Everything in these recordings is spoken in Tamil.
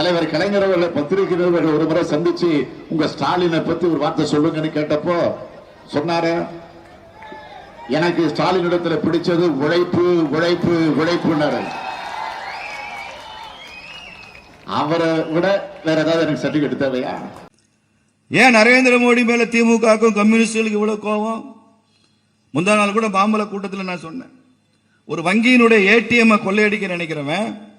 தலைவர் கலைஞர் அவர்களை பத்திரிகை ஒரு முறை சந்திச்சு உங்க ஸ்டாலினை பத்தி ஒரு வார்த்தை சொல்லுங்கன்னு கேட்டப்போ சொன்னாரு எனக்கு ஸ்டாலின் இடத்துல பிடிச்சது உழைப்பு உழைப்பு உழைப்புனாரு அவரை விட வேற ஏதாவது எனக்கு சர்டிபிகேட் தேவையா? ஏன் நரேந்திர மோடி மேல திமுகவுக்கும் கம்யூனிஸ்டுகளுக்கு இவ்வளவு கோபம்? முந்தா நாள் கூட மாம்பழ கூட்டத்தில் நான் சொன்னேன். ஒரு வங்கியினுடைய ஏடிஎம் கொள்ளையடிக்க நினைக்கிறவன்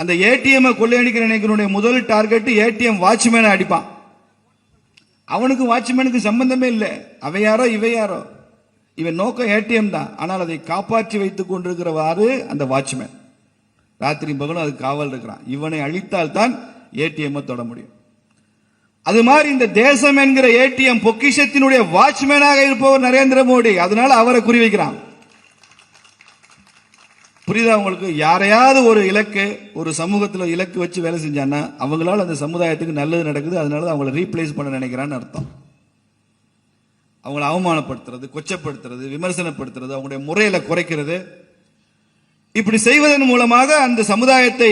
அந்த ஏடிஎம் கொள்ளையடிக்கிற நினைக்கிறனுடைய முதல் டார்கெட் ஏடிஎம் வாட்ச்மேனை அடிப்பான். அவனுக்கு வாட்ச்மேனுக்கு சம்பந்தமே இல்லை. அவையாரோ இவையாரோ இவன் நோக்கம் ஏடிஎம் தான். ஆனால் அதை காப்பாற்றி வைத்துக் கொண்டிருக்கிறவாறு அந்த வாட்ச்மேன் ராத்திரி பகலும் அது காவல் இருக்கிறான். இவனை அழித்தால் தான் ஏடிஎம் தொட முடியும். அது மாதிரி இந்த தேசம் என்கிற ஏடிஎம் பொக்கிஷத்தினுடைய வாட்ச்மேனாக இருப்பவர் நரேந்திர மோடி. அதனால அவரை குறி வைக்கிறான். புரியுதா உங்களுக்கு? யாரையாவது ஒரு இலக்கு ஒரு சமூகத்தில் இலக்கு வச்சு வேலை செஞ்சான்னா அவங்களால அந்த சமுதாயத்துக்கு நல்லது நடக்குது அதனால அவங்கள ரீப்ளேஸ் பண்ண நினைக்கிறான்னு அர்த்தம். அவங்கள அவமானப்படுத்துறது கொச்சப்படுத்துறது விமர்சனப்படுத்துறது அவங்களுடைய முறையில குறைக்கிறது. இப்படி செய்வதன் மூலமாக அந்த சமுதாயத்தை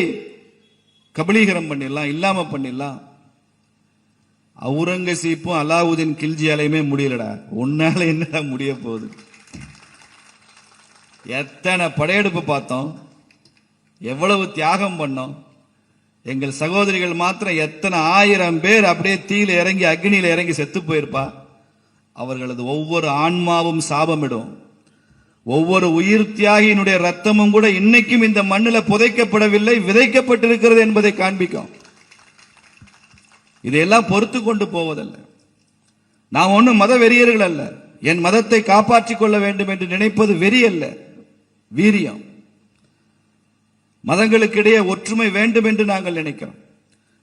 கபலீகரம் பண்ணிடலாம் இல்லாம பண்ணிடலாம். அவுரங்கசீப்பும் அலாவுதீன் கில்ஜியாலையுமே முடியலடா. உன்னால என்னடா முடிய போகுது? எத்தனை படையெடுப்பு பார்த்தோம் எவ்வளவு தியாகம் பண்ணோம். எங்கள் சகோதரிகள் மாத்திரம் எத்தனை ஆயிரம் பேர் அப்படியே தீயில இறங்கி அக்னியில் இறங்கி செத்து போயிருப்பா. அவர்களது ஒவ்வொரு ஆன்மாவும் சாபமிடும். ஒவ்வொரு உயிர் தியாகியினுடைய ரத்தமும் கூட இன்னைக்கும் இந்த மண்ணில் புதைக்கப்படவில்லை விதைக்கப்பட்டிருக்கிறது என்பதை காண்பிக்கும். இதையெல்லாம் பொறுத்து கொண்டு போவதல்ல. நாம் ஒன்றும் மத வெறியர்கள் அல்ல. என் மதத்தை காப்பாற்றிக் கொள்ள வேண்டும் என்று நினைப்பது வெறி அல்ல. வீரியம். மதங்களுக்கிடையே ஒற்றுமை வேண்டும் என்று நாங்கள் நினைக்கிறோம்.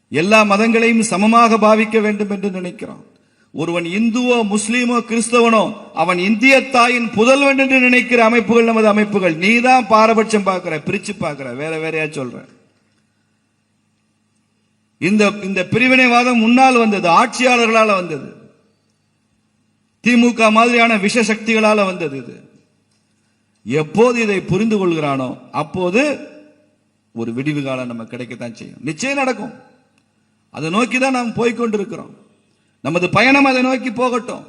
எல்லா மதங்களையும் சமமாக பாவிக்க வேண்டும் என்று நினைக்கிறோம். ஒருவன் இந்துவோ முஸ்லீமோ கிறிஸ்தவனோ அவன் இந்திய தாயின் புதல்வன் என்று நினைக்கிற அமைப்புகள் நமது அமைப்புகள். நீ தான் பாரபட்சம் பார்க்கிற பிரிச்சு பார்க்கிற வேற வேறையா சொல்ற. இந்த இந்த பிரிவினைவாதம் முன்னால் வந்தது ஆட்சியாளர்களால வந்தது. திமுக மாதிரியான விஷ சக்திகளால வந்தது இது. எப்போது இதை புரிந்து கொள்கிறானோ அப்போது ஒரு விடிவு காலம் நம்ம கிடைக்கத்தான் செய்யும். நிச்சயம் நடக்கும். அதை நோக்கி தான் நாம் போய்கொண்டிருக்கிறோம் நமது பயணம் அதை நோக்கி போகட்டும்.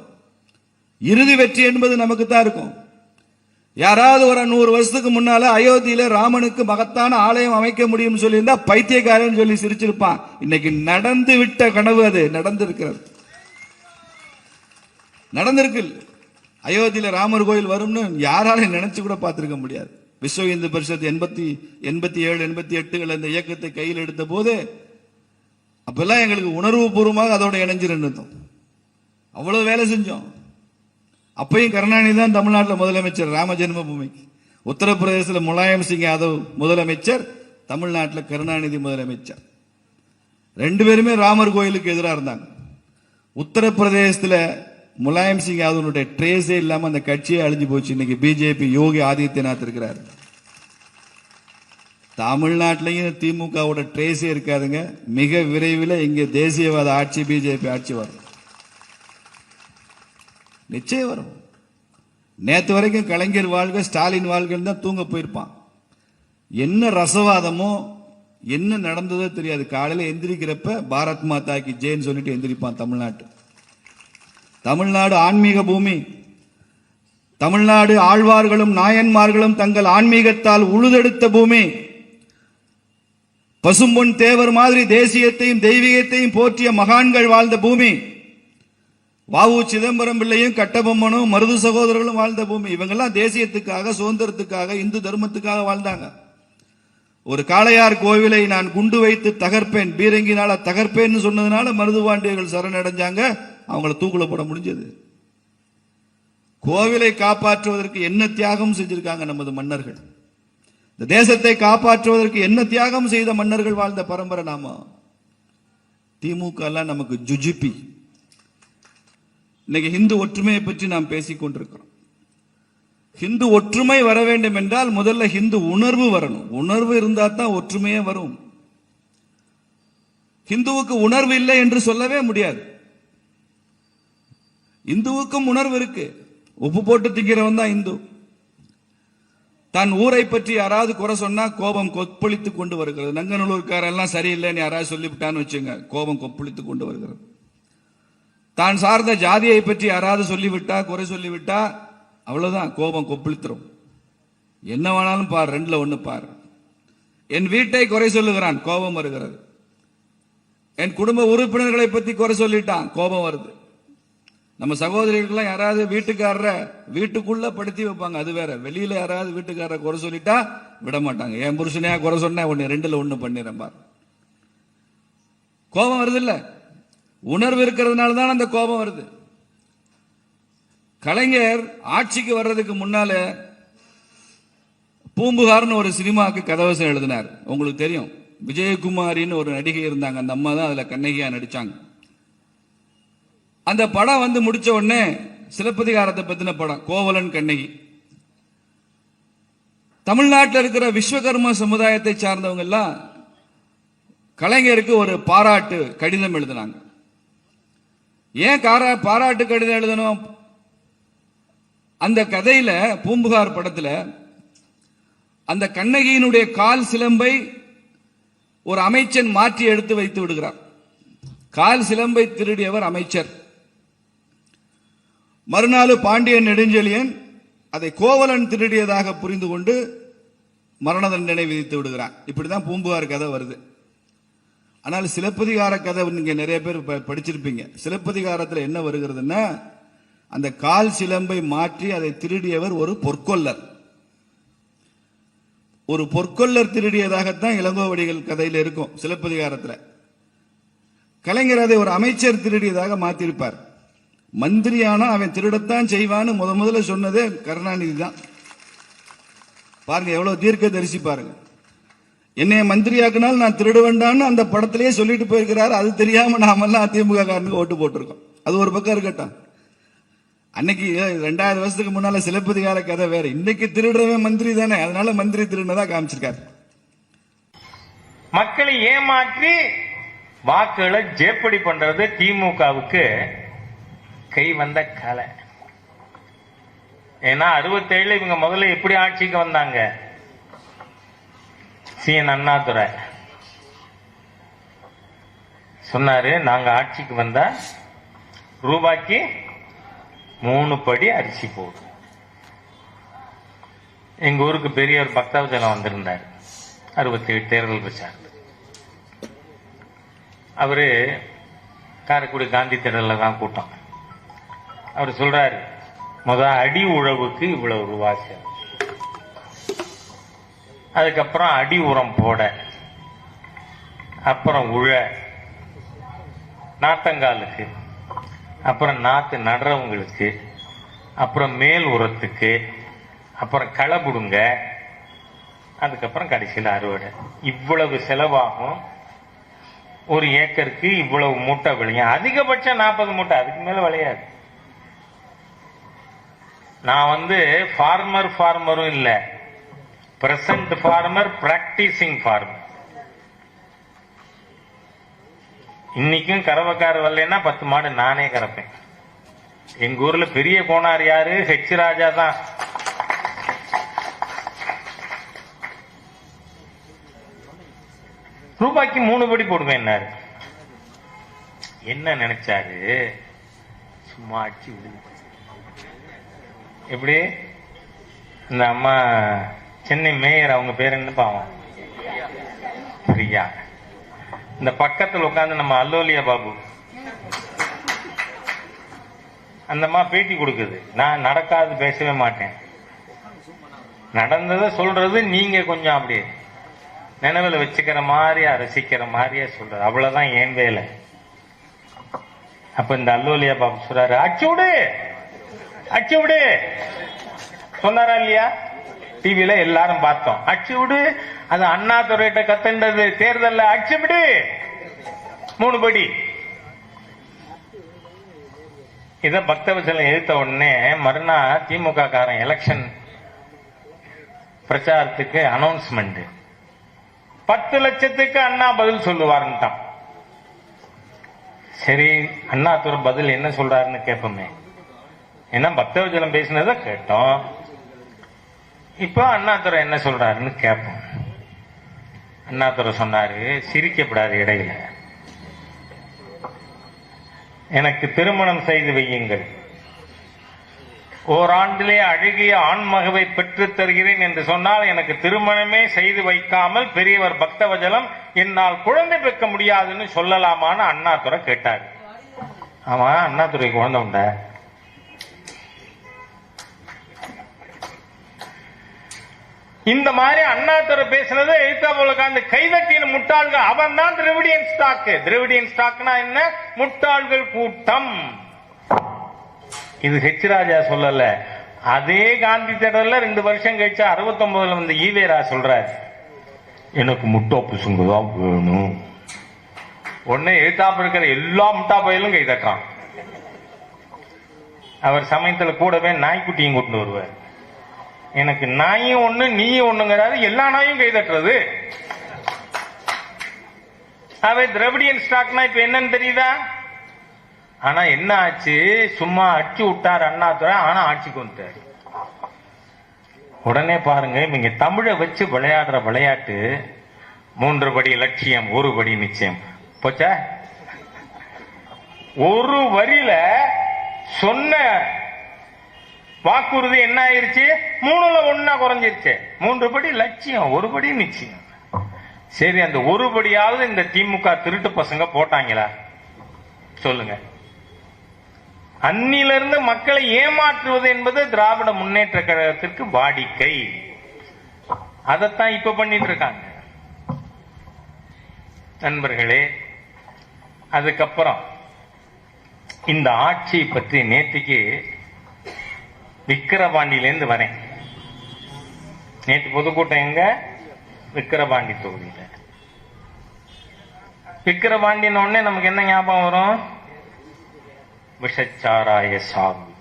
இறுதி வெற்றி என்பது நமக்கு தான் இருக்கும். யாராவது ஒரு நூறு வருஷத்துக்கு முன்னால அயோத்தியில ராமனுக்கு மகத்தான ஆலயம் அமைக்க முடியும்னு சொல்லியிருந்தா பைத்தியக்காரன் சொல்லி சிரிச்சிருப்பான். இன்னைக்கு நடந்து விட்ட கனவு அது. நடந்திருக்கிறது. நடந்திருக்கு அயோத்தியில் ராமர் கோயில் வரும்னு யாராலையும் நினைச்சு கூட பார்த்துருக்க முடியாது. விஸ்வ இந்து பரிஷத் எண்பத்தி எண்பத்தி ஏழு எண்பத்தி எட்டுகள் அந்த இயக்கத்தை கையில் எடுத்த போது அப்பெல்லாம் எங்களுக்கு உணர்வு பூர்வமாக அதோட இணைஞ்சிருந்தோம் அவ்வளவு வேலை செஞ்சோம். அப்பையும் கருணாநிதி தான் தமிழ்நாட்டில் முதலமைச்சர் ராம ஜென்மபூமிக்கு. உத்தரப்பிரதேசத்தில் முலாயம் சிங் யாதவ் முதலமைச்சர் தமிழ்நாட்டில் கருணாநிதி முதலமைச்சர். ரெண்டு பேருமே ராமர் கோயிலுக்கு எதிராக இருந்தாங்க. உத்தரப்பிரதேசத்தில் முலாயம் சிங் யாதவனுடைய ட்ரேஸே இல்லாம அந்த கட்சியே அழிஞ்சு போச்சு. இன்னைக்கு பிஜேபி யோகி ஆதித்யநாத் இருக்கிறார். தமிழ்நாட்டிலையும் திமுகவோட ட்ரேஸே இருக்காதுங்க. மிக விரைவில் இங்கே தேசியவாத ஆட்சி பிஜேபி ஆட்சி வரும். நிச்சயம் வரும். நேற்று வரைக்கும் கலைஞர் வாழ்க ஸ்டாலின் வாழ்கன்னு தான் தூங்க போயிருப்பான். என்ன ரசவாதமோ என்ன நடந்ததோ தெரியாது. காலையில் எந்திரிக்கிறப்ப பாரத் மாதா கி ஜெயின்னு சொல்லிட்டு எந்திரிப்பான் தமிழ்நாட்டு. தமிழ்நாடு ஆன்மீக பூமி. தமிழ்நாடு ஆழ்வார்களும் நாயன்மார்களும் தங்கள் ஆன்மீகத்தால் உழுதெடுத்த பூமி. பசும்பொன் தேவர் மாதிரி தேசியத்தையும் தெய்வீகத்தையும் போற்றிய மகான்கள் வாழ்ந்த பூமி. வாவு சிதம்பரம் பிள்ளையும் கட்டபொம்மனும் மருது சகோதரர்களும் வாழ்ந்த பூமி. இவங்கெல்லாம் தேசியத்துக்காக சுதந்திரத்துக்காக இந்து தர்மத்துக்காக வாழ்ந்தாங்க. ஒரு காளையார் கோவிலை நான் குண்டு வைத்து தகர்ப்பேன். பீரங்கினால தகர்ப்பேன்னு சொன்னதுனால மருதுபாண்டியர்கள் சரணடைஞ்சாங்க. அவங்கள தூக்குல போட முடிஞ்சது. கோவிலை காப்பாற்றுவதற்கு என்ன தியாகம் செஞ்சிருக்காங்க நமது மன்னர்கள்? இந்த தேசத்தை காப்பாற்றுவதற்கு என்ன தியாகம் செய்த மன்னர்கள் வாழ்ந்த பரம்பரை நாம? திமுக எல்லாம் நமக்கு ஜுஜிபி. இன்னைக்கு இந்து ஒற்றுமையை பற்றி நாம் பேசிக் கொண்டிருக்கிறோம். ஹிந்து ஒற்றுமை வர வேண்டும் என்றால் முதல்ல ஹிந்து உணர்வு வரணும். உணர்வு இருந்தா தான் ஒற்றுமையே வரும். ஹிந்துவுக்கு உணர்வு இல்லை என்று சொல்லவே முடியாது. இந்துவுக்கும் உணர்வு இருக்கு. உப்பு போட்டு திங்கிறவன் தான் இந்து. தன் ஊரை பற்றி யாராவது குறை சொன்னா கோபம் கொப்பளித்து கொண்டு வருகிறது. நங்கநல்லூர்காரெல்லாம் சரியில்லைன்னு யாராவது சொல்லிவிட்டான்னு வச்சுங்க கோபம் கொப்பளித்து கொண்டு வருகிறது. தான் சார்ந்த ஜாதியை பற்றி யாராவது சொல்லிவிட்டா குறை சொல்லிவிட்டா அவ்வளவுதான் கோபம் கொப்பளித்துரும். என்ன வேணாலும் பார் ரெண்டுல ஒண்ணு பார். என் வீட்டை குறை சொல்லுகிறான் கோபம் வருகிறது. என் குடும்ப உறுப்பினர்களை பத்தி குறை சொல்லிட்டான் கோபம் வருது. நம்ம சகோதரிகளுக்கெல்லாம் யாராவது வீட்டுக்காரரை வீட்டுக்குள்ள படுத்தி வைப்பாங்க. அது வேற. வெளியில யாராவது வீட்டுக்காரரை குறை சொல்லிட்டா விட மாட்டாங்க. என் புருஷனையா குறை சொன்ன ஒண்ணு ரெண்டுல ஒண்ணு பண்ணிடுறேன் பார். கோபம் வருது இல்ல உணர்வு இருக்கிறதுனால தான் அந்த கோபம் வருது. கலைஞர் ஆட்சிக்கு வர்றதுக்கு முன்னால பூம்புகார்னு ஒரு சினிமாவுக்கு கதவசம் எழுதினார். உங்களுக்கு தெரியும். விஜயகுமாரின்னு ஒரு நடிகை இருந்தாங்க. அந்த அம்மா தான் அதுல கண்ணகியா நடிச்சாங்க. அந்த படம் வந்து முடிச்ச உடனே சிலப்பதிகாரத்தை பத்தின படம் கோவலன் கண்ணகி. தமிழ்நாட்டில் இருக்கிற விஸ்வகர்ம சமுதாயத்தை சார்ந்தவங்க எல்லாம் கலைஞருக்கு ஒரு பாராட்டு கடிதம் எழுதினாங்க. ஏன் காரா பாராட்டு கடிதம் எழுதணும்? அந்த கதையில பூம்புகார் படத்துல அந்த கண்ணகியினுடைய கால் சிலம்பை ஒரு அமைச்சன் மாற்றி எடுத்து வைத்து விடுகிறார். கால் சிலம்பை திருடியவர் அமைச்சர். மறுநாள் பாண்டியன் நெடுஞ்செழியன் அதை கோவலன் திருடியதாக புரிந்து கொண்டு மரண தண்டனை விதித்து விடுகிறான். இப்படிதான் பூம்புகார் கதை வருது. ஆனால் சிலப்பதிகார கதை நீங்க நிறைய பேர் படிச்சிருப்பீங்க. சிலப்பதிகாரத்தில் என்ன வருகிறதுன்னா அந்த கால் சிலம்பை மாற்றி அதை திருடியவர் ஒரு பொற்கொல்லர். ஒரு பொற்கொல்லர் திருடியதாகத்தான் இளங்கோவடிகள் கதையில் இருக்கும் சிலப்பதிகாரத்தில். கலைஞர் அதை ஒரு அமைச்சர் திருடியதாக மாத்திருப்பார். மந்திரியானா அவன் திருடத்தான் செய்வான்னு முத முதல்ல சொன்னதே கருணாநிதி தான். பாருங்க எவ்வளவு தீர்க்க தரிசி பாருங்க. என்னைய மந்திரியாக்குனால் நான் திருட வேண்டாம்னு அந்த படத்திலேயே சொல்லிட்டு போயிருக்கிறாரு. அது தெரியாம நாமெல்லாம் அதிமுக காரனுக்கு ஓட்டு போட்டிருக்கோம். அது ஒரு பக்கம் இருக்கட்டும். அன்னைக்கு ரெண்டாயிரம் வருஷத்துக்கு முன்னால சிலப்பதிகார கதை வேற. இன்னைக்கு திருடுறவன் மந்திரி தானே. அதனால மந்திரி திருடினதா காமிச்சிருக்காரு. மக்களை ஏமாற்றி வாக்குகளை ஜேப்படி பண்றது திமுகவுக்கு கை வந்த கலை. ஏன்னா அறுபத்தேழு இவங்க முதல்ல எப்படி ஆட்சிக்கு வந்தாங்க? சி. என். அண்ணாதுரை. சொன்னாரு நாங்க ஆட்சிக்கு வந்தா ரூபாய்க்கு மூணு படி அரிசி போடும் எங்க ஊருக்கு பெரிய ஒரு பக்தவஜனம் வந்திருந்தார். அறுபத்தி ஏழு தேர்தல் பிரச்சாரம் அவரு காரைக்குடி காந்தி திடல்ல தான் கூட்டம். அவர் சொல்றாரு முத அடி உழவுக்கு இவ்வளவு ரூபா செலவு. அதுக்கப்புறம் அடி உரம் போட அப்புறம் உழ நாத்தங்காலுக்கு அப்புறம் நாத்து நடுறவங்களுக்கு அப்புறம் மேல் உரத்துக்கு அப்புறம் களை புடுங்க அதுக்கப்புறம் கடைசியில் அறுவடை. இவ்வளவு செலவாகும். ஒரு ஏக்கருக்கு இவ்வளவு மூட்டை விளையும். அதிகபட்சம் நாற்பது மூட்டை அதுக்கு மேலே விளையாது. நான் வந்து ஃபார்மர் ஃபார்மரும் இல்லை. பிரசன்ட் ஃபார்மர் பிராக்டிசிங் ஃபார்மர் இன்னைக்கும் கறவைக்கார வரலன்னா பத்து மாடு நானே கறப்பேன். எங்க ஊர்ல பெரிய கோனார் யாரு? ஹெச் ராஜா தான். ரூபாய்க்கு மூணு படி போடுவேன் என்ன நினைச்சாரு? சும்மா ஆச்சு விடுங்க எப்படி? இந்த அம்மா சென்னை மேயர் அவங்க பேர் என்ன பாவம்? பிரியா. இந்த பக்கத்தில் உட்காந்து நம்ம அல்லோலியா பாபு. அந்த அம்மா பேட்டி கொடுக்குது. நான் நடக்காது பேசவே மாட்டேன். நடந்ததை சொல்றது நீங்க கொஞ்சம் அப்படியே நினைவில் வச்சுக்கிற மாதிரியா ரசிக்கிற மாதிரியா சொல்றது. அவ்வளவுதான் ஏன் வேலை. அப்ப இந்த அல்லோலியா பாபு சொல்றாரு அச்சுடு! விடு அச்சு விடு. சொன்னாரா இல்லையா? டிவியில எல்லாரும் பார்த்தோம். அச்சு விடு. அது அண்ணா துறையிட்ட கத்துண்டது தேர்தல்ல அச்சு விடு. மூணு படி. இத பக்தவசலம் எழுத்த உடனே மறுநாள் திமுக காரன் எலெக்ஷன் பிரச்சாரத்துக்கு அனௌன்ஸ்மெண்ட் பத்து லட்சத்துக்கு அண்ணா பதில் சொல்லுவாருன்ட்டான். சரி அண்ணாதுரை பதில் என்ன சொல்றாருன்னு கேட்போமே ஏன்னா பக்தவஜலம் பேசினதை கேட்டோம். இப்போ அண்ணாதுரை என்ன சொல்றாருன்னு கேட்போம். அண்ணாதுரை சொன்னாரு சிரிக்கப்படாது இடையில. எனக்கு திருமணம் செய்து வையுங்கள். ஓராண்டிலே அழகிய ஆண்மகவை பெற்றுத் தருகிறேன் என்று சொன்னால் எனக்கு திருமணமே செய்து வைக்காமல் பெரியவர் பக்தவஜலம் என்னால் குழந்தை பெற்க முடியாதுன்னு சொல்லலாமான்னு அண்ணாதுரை கேட்டார். ஆமா அண்ணாதுரை குழந்தை உண்டா? இந்த மாதிரி அண்ணாதுரை பேசினது எழுத்தாப்புல உட்கார்ந்து கைதட்டின முட்டாள்கள். அவன் தான் திரவிடியன் ஸ்டாக் திரவிடியன் ஸ்டாக்னா என்ன? முட்டாள்கள் கூட்டம். இது ஹெச் ராஜா சொல்லல. அதே காந்தி தேடல ரெண்டு வருஷம் கழிச்சு அறுபத்தொன்பதுல வந்து ஈவேரா சொல்றாரு. எனக்கு முட்டா புசுங்க தான் வேணும். உடனே எழுத்தாப்பு இருக்கிற எல்லா முட்டா பயிலும் கைதட்டுறான் அவர் சமயத்துல கூடவே நாய்க்குட்டியும் கொண்டு வருவார். எனக்கு நாயும் ஒண்ணு நீயும் ஒண்ணுங்கிறாரு. எல்லா நாயும் கைதட்டுறது அவை திரவிடியன் ஸ்டாக்னா இப்ப என்னன்னு தெரியுதா? ஆனா என்ன ஆச்சு? சும்மா அடிச்சு விட்டார் அண்ணாதுரை ஆனா ஆட்சிக்கு வந்துட்டாரு. உடனே பாருங்க இவங்க தமிழை வச்சு விளையாடுற விளையாட்டு மூன்று படி லட்சியம் ஒரு படி நிச்சயம். போச்சா? ஒரு வரியில சொன்ன வாக்குறுதி என்ன ஆயிருச்சு? மூணுல ஒன்னா குறைஞ்சிருச்சு. மூன்று படி லட்சியம் ஒரு படி நிச்சயம். சரி அந்த ஒரு படியாவது இந்த திமுக திருட்டு பசங்க போட்டாங்களா? சொல்லுங்க. அன்னிலிருந்து மக்களை ஏமாற்றுவது என்பது திராவிட முன்னேற்ற கழகத்திற்கு வாடிக்கை. அதைத்தான் இப்ப பண்ணிட்டு இருக்காங்க. நண்பர்களே அதுக்கப்புறம் இந்த ஆட்சி பற்றி நேற்றுக்கு விக்கிரவாண்டியிலேருந்து வரேன். நேற்று பொதுக்கூட்டம் எங்க? விக்கிரவாண்டி தொகுதியில். விக்கிரவாண்டின உடனே நமக்கு என்ன ஞாபகம் வரும்? விஷச்சாராய சாவு.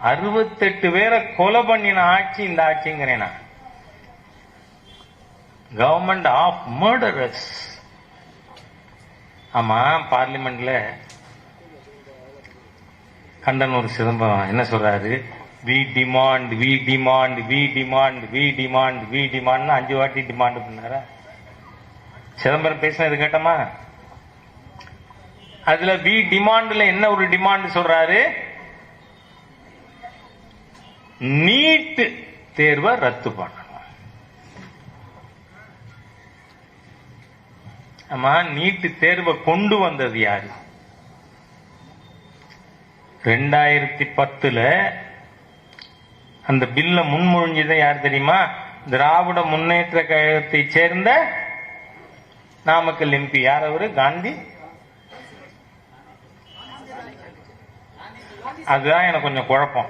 அறுபத்தெட்டு பேரை கொலை பண்ணின ஆட்சி இந்த ஆட்சிங்கிறேன் நான். கவர்மெண்ட் ஆஃப் மர்டரஸ் ஆமா பார்லிமெண்ட்ல கண்டனூர் சிதம்பரம். என்ன சொல்றாரு? We demand we demand we demand we demand we demand அஞ்சு வாட்டி டிமாண்ட் பண்ணாரா? சிதம்பரம் பேசினது கேட்டோமா? அதுல வி டிமாண்ட்ல என்ன ஒரு டிமாண்ட் சொல்றாரு? நீட் தேர்வை ரத்து பண்ணணும். ஆமா நீட் தேர்வை கொண்டு வந்தது யாரு? ரெண்டாயிரத்தி பத்துல அந்த பில்ல முன்மொழிஞ்சதை யார் தெரியுமா? திராவிட முன்னேற்ற கழகத்தை சேர்ந்த நாமக்கல் எம்பி. யார் அவரு? காந்தி. அதுதான் எனக்கு கொஞ்சம் குழப்பம்.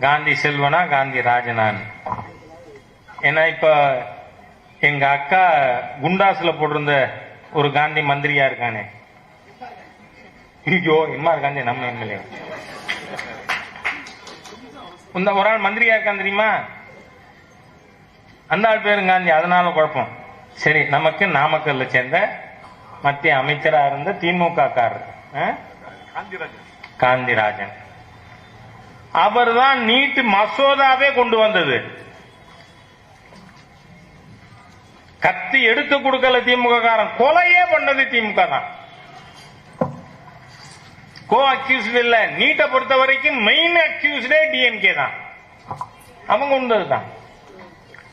காந்தி செல்வனா காந்தி ராஜனான் ஏன்னா இப்ப எங்க அக்கா குண்டாஸ்ல போட்டிருந்த ஒரு காந்தி மந்திரியா இருக்கானே. ஐயோ எம்ஆர் காந்தி நம்ம எம்எல்ஏ இந்த ஒரு ஆள் மந்திரியா இருக்கான் தெரியுமா? அந்த ஆள் பேரும் காந்தி அதனால குழப்பம். சரி நமக்கு நாமக்கல்ல சேர்ந்த மத்திய அமைச்சரா இருந்த திமுக காரர் காந்திராஜன். அவர் தான் நீட் மசோதாவே கொண்டு வந்தது. கத்தி எடுத்து கொடுக்கல திமுக காரன். கொலையே பண்ணது திமுக தான். கோ அக்யூஸ்ட் இல்ல. நீட்டை பொறுத்த வரைக்கும் மெயின் அக்யூஸ்டே டிஎம்கே தான். அவங்க கொண்டது தான்